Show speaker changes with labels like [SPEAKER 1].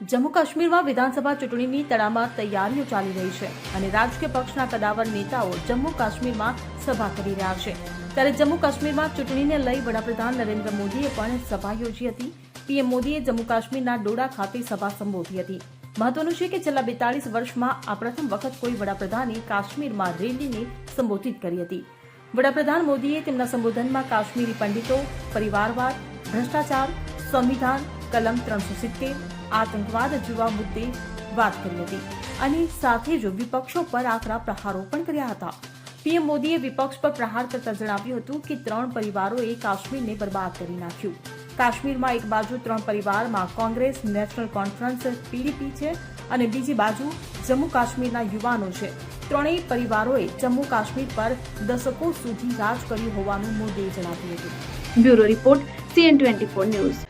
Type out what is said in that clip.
[SPEAKER 1] જમ્મુ કાશ્મીરમાં વિધાનસભા ચૂંટણીની તડામાર તૈયારીઓ ચાલી રહી છે અને રાજકીય પક્ષના કદાવર નેતાઓ જમ્મુ કાશ્મીરમાં સભા કરી રહ્યા છે. ત્યારે જમ્મુ કાશ્મીરમાં ચૂંટણીને લઈ વડાપ્રધાન નરેન્દ્ર મોદીએ પણ સભા યોજી હતી. પીએમ મોદીએ જમ્મુ કાશ્મીરના ડોડા ખાતે સભા સંબોધી હતી. મહત્વનું છે કે છેલ્લા બેતાળીસ વર્ષમાં આ પ્રથમ વખત કોઈ વડાપ્રધાને કાશ્મીરમાં રેલીને સંબોધિત કરી હતી. વડાપ્રધાન મોદીએ તેમના સંબોધનમાં કાશ્મીરી પંડિતો, પરિવારવાદ, ભ્રષ્ટાચાર, સંવિધાન કલમ ત્રણસો સિત્તેર, આતંકવાદ જેવા મુદ્દે વાત કરી હતી. અને સાથે જ વિપક્ષો પર આકરા પ્રહારો પણ કર્યા હતા. પીએમ મોદીએ વિપક્ષ પર પ્રહાર કરતા જણાવ્યું હતું કે ત્રણ પરિવારોએ કાશ્મીરને બરબાદ કરી નાખ્યું. કાશ્મીરમાં એક બાજુ ત્રણ પરિવારમાં કોંગ્રેસ, નેશનલ કોન્ફરન્સ, પીડીપી છે અને બીજી બાજુ જમ્મુ કાશ્મીરના યુવાનો છે. ત્રણેય પરિવારોએ જમ્મુ કાશ્મીર પર દશકો સુધી રાજ કર્યું હોવાનું મોદીએ જણાવ્યું હતું.
[SPEAKER 2] Bureau report, CN twenty four news.